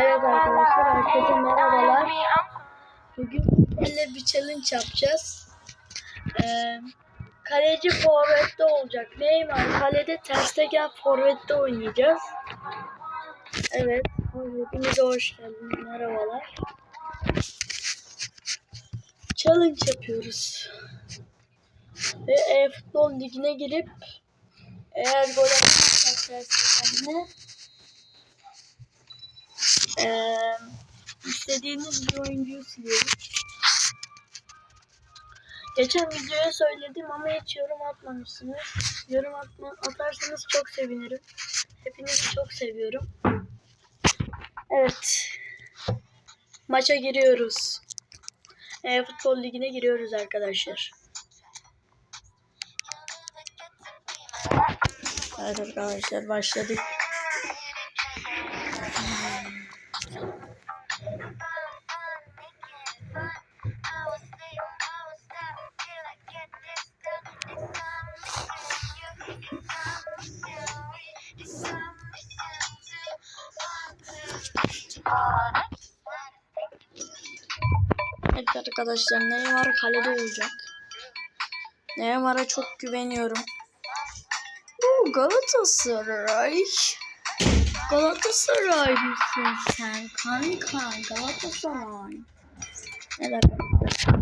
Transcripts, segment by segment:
Evet arkadaşlar herkese merhabalar. Bugün elle bir challenge yapacağız. Ee, kaleci forvette olacak. Neymar kalede Terstegen forvette oynayacağız. Evet. Hepinize hoş geldiniz. Merhabalar. Challenge yapıyoruz. Ve e-futbol ligine girip eğer gol atarsak Terstegen'le ee, istediğiniz bir oyuncuyu siliyoruz. Geçen videoya söyledim ama hiç yorum atmamışsınız. Yorum atma, atarsanız çok sevinirim. Hepinizi çok seviyorum. Evet. Maça giriyoruz. E, futbol ligine giriyoruz arkadaşlar. Evet arkadaşlar başladık. Arkadaşlar Neymar kalede olacak. Neymar'a çok güveniyorum. Oo, Galatasaray. Galatasaray mısın sen kanka? Galatasaray. Evet arkadaşlar.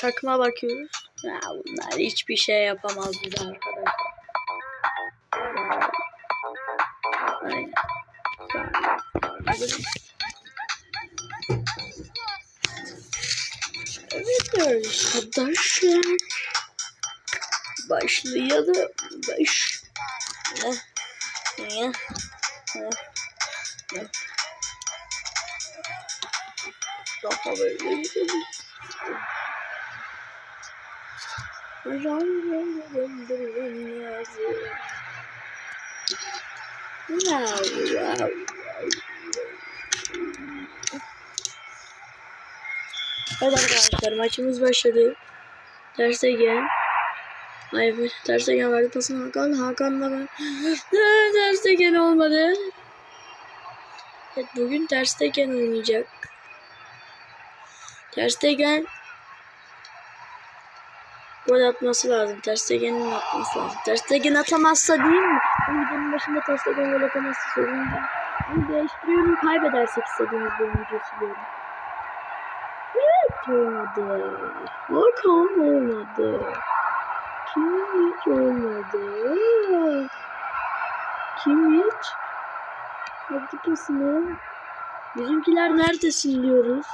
Takıma bakıyoruz. Ya bunlar hiçbir şey yapamaz bize arkadaşlar. Evet arkadaşlar. Başlayalım. Baş. Ne? Daha böyle gidelim. Wow, wow, wow. Evet arkadaşlar maçımız başladı. Derse gel. Hayır derse gel verdi pasını Hakan. Hakan'la ben. derse gel olmadı. Evet bugün terstegen oynayacak. Terstegen gol atması lazım. Terstegen'in atması lazım. Terstegen atamazsa değil mi? Bu videonun başında Terstegen gol atamazsa sorun değil. Bunu değiştiriyorum. Kaybedersek istediğimiz bir oyuncuyu siliyorum. Olmadı. Hakan olmadı. Kim hiç olmadı. Kim hiç? Hadi kesin. Bizimkiler neredesin diyoruz.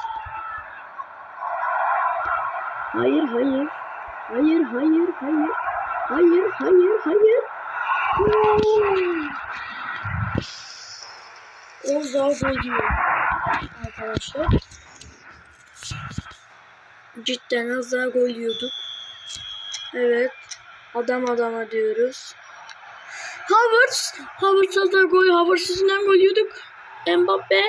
Hayır hayır. Hayır hayır hayır. Hayır hayır hayır. O zor geliyor. Arkadaşlar. Cidden az daha gol yiyorduk. Evet. Adam adama diyoruz. Havertz. Havertz az daha gol. Havertz yüzünden gol yiyorduk. Mbappe.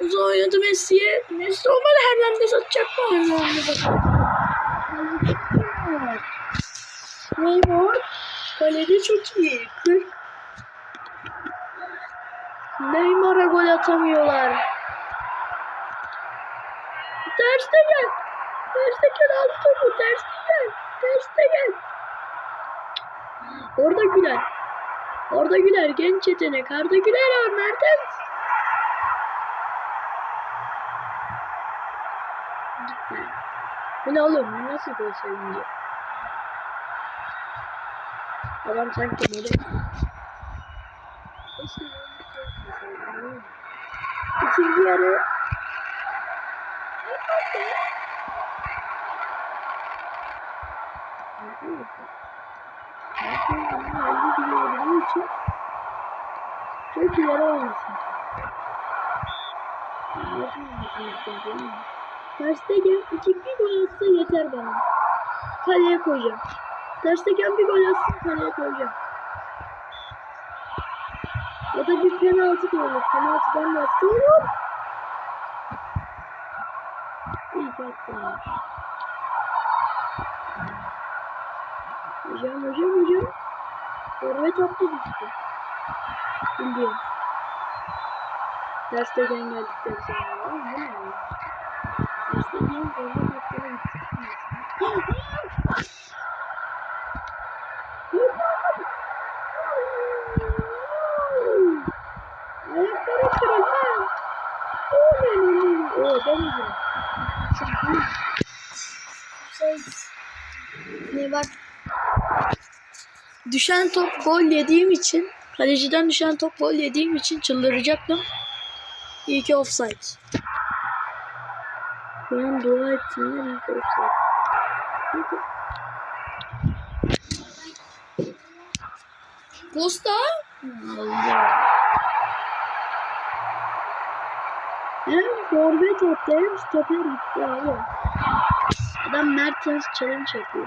Uzun oynadı Messi'ye. Messi olmadı. Hernandez atacak mı? Hernandez. Neymar. Kalede çok iyi. 40. Neymar'a gol atamıyorlar. Terste gel. Terste gel al topu. Terste gel. Terste gel. Orada Güler. Orada Güler genç yetenek. Arda Güler var. Mertens. Gitme. Bu ne oğlum? Bu nasıl gol sevinci? Adam sanki böyle... İkinci yarı için çok ileri olmasın. Terste gel iki bir gol atsa yeter bana. Kaleye koyacağım. Terste gel bir gol atsın kaleye koyacağım. Ya da bir penaltı olur. Penaltıdan da olur. İlk attım. Hocam hocam hocam. Forvet attı düştü. Bildiğin. Derstegen geldikten sonra. Ama bu ne ya? Derstegen golü kaptana Ayakları kırıldı. Oo, ben Şey, ne bak. Düşen top gol yediğim için, kaleciden düşen top gol yediğim için çıldıracaktım. İyi ki offside. Ben dua ettiğimde iyi ki offside. Posta? Hem forvet attı hem stoper gitti abi. Adam Mertens challenge yapıyor.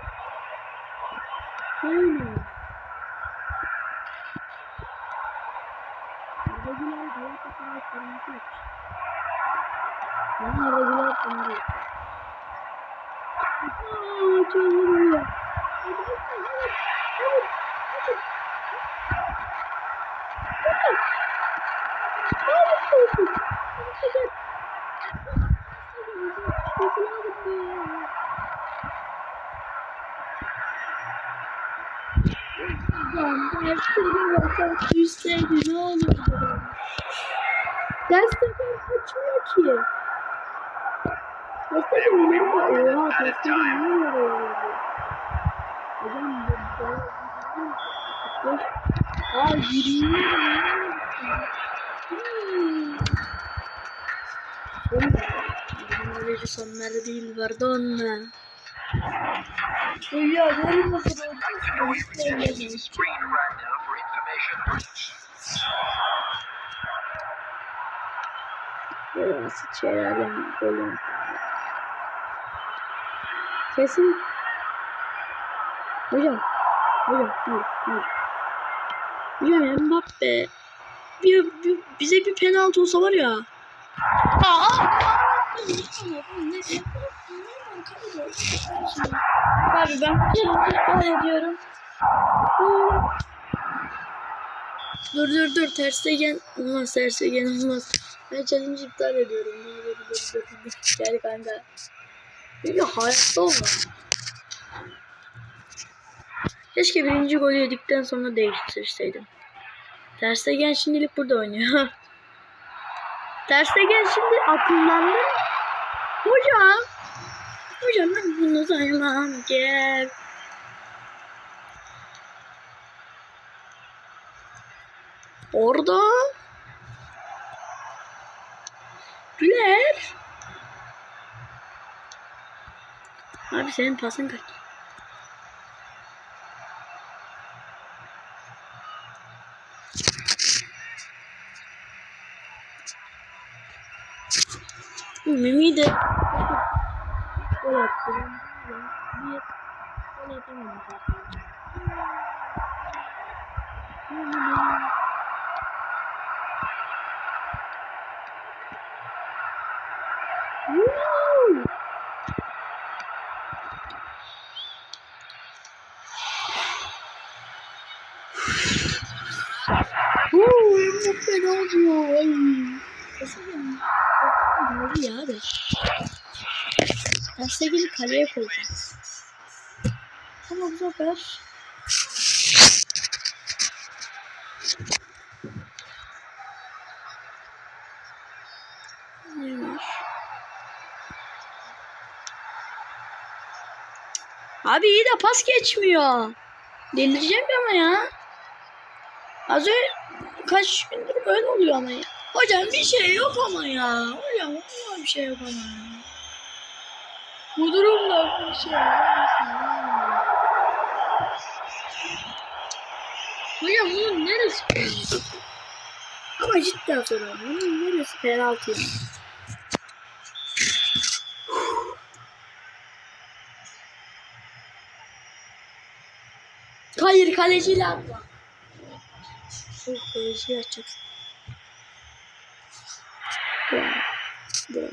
ki. Dersten ileri de oha dersten ne oluyor? Hocam bu Aa yürüyüyor. Böylece sonları değil Vardonna. Ya yarın nasıl Screen right now Böyle basit şeylerden. Kesin. Hocam. Hocam. Hayır. Hocam Mbappe. Bir, bir, bize bir penaltı olsa var ya. Aa! Abi ben iptal ediyorum. Dur dur dur terstegen olmaz terstegen olmaz. Ben challenge iptal ediyorum. Dur dur. Gel kanka. Çünkü hayatta olmaz. Keşke birinci golü yedikten sonra değiştirseydim. Terstegen şimdilik burada oynuyor. Terstegen şimdi akıllandı. Hocam. Hocam ben bunu saymam gel. Orada. Güler. Abi senin pasın kaç? Mimi de gol attı. Bir gol atamadı. Woo! Woo! Mbappe ne oluyor? Ay. Kesin Hadi ya hadi. Destekini kaleye koyacağız. Ama bu sefer Neymiş? Abi iyi de pas geçmiyor. Delireceğim ama ya. Az önce kaç gündür böyle oluyor ama ya. Hocam bir şey yok ama ya. Hocam bir şey yok ama ya. Bu durumda bir şey yok. Hocam bunun neresi? Ama cidden soruyorum. Bunun neresi penaltı? Hayır kaleciyle atma. Şu kaleciyi. Bravo.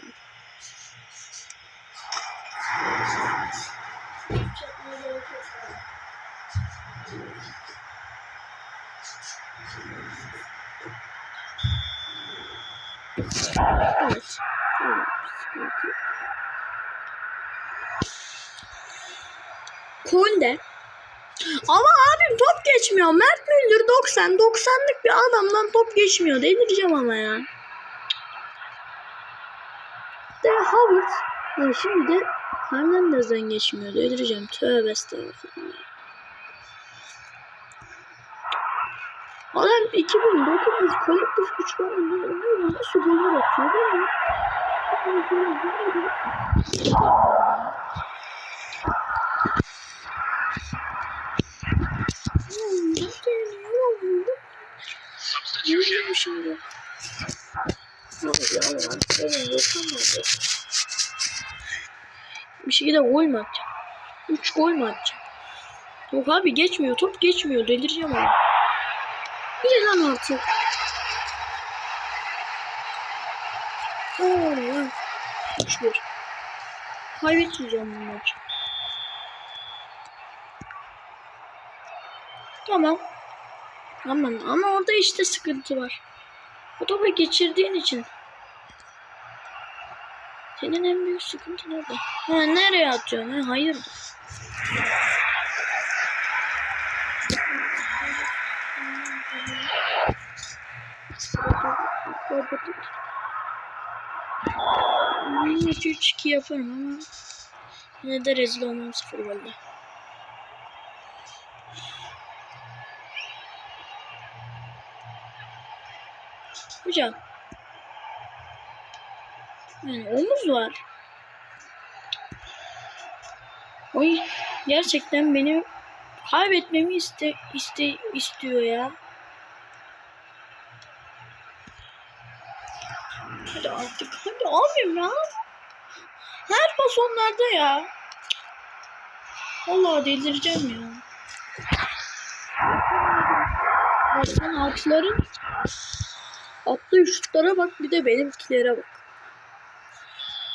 Evet. Tamam. Ama abim top geçmiyor. Mert Müldür 90. 90'lık bir adamdan top geçmiyor. Delireceğim ama ya. De Howard. Ya şimdi de Hernandez'den geçmiyor. Delireceğim. Tövbe estağfurullah. Adam 2009 kolektif güçlerinde nasıl goller atıyor değil mi? Yürüyorum şimdi. Bir şey de gol mü atacağım? 3 gol mü atacağım? Yok abi geçmiyor. Top geçmiyor. Delireceğim ama. Bir lan artık. Oo ya. 3-1. Kaybetmeyeceğim bu maçı. Tamam. Aman ama orada işte sıkıntı var. O topu geçirdiğin için. Senin en büyük sıkıntın orada. Ha nereye atıyorsun? Ha hayır. Hmm, 3-2 yaparım ama yine de rezil olmam sıfır golle. Hocam. Yani omuz var. Oy gerçekten beni kaybetmemi iste, iste istiyor ya. Hadi artık hadi abim ya. Her pas onlarda ya. Vallahi delireceğim ya. Baksana altların attığı şutlara bak bir de benimkilere bak.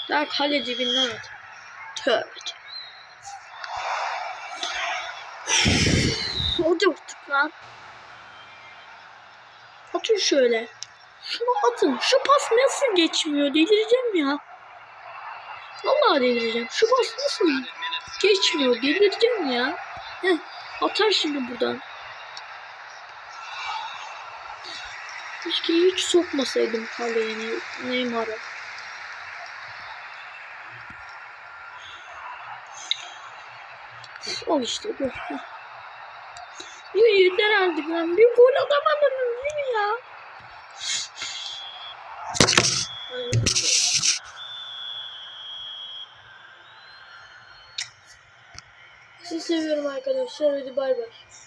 Daha kale dibinden at. Tövbe. Hadi artık lan. Atın şöyle. Şunu atın. Şu pas nasıl geçmiyor? Delireceğim ya. Vallahi delireceğim. Şu pas nasıl geçmiyor? Delireceğim ya. Heh, atar şimdi buradan. Keşke hiç sokmasaydım kaleye Ne- Neymar'a. Al işte bu. Ya yeter artık lan. Bir gol atamadınız değil mi ya? Sizi seviyorum arkadaşlar. Hadi bay bay.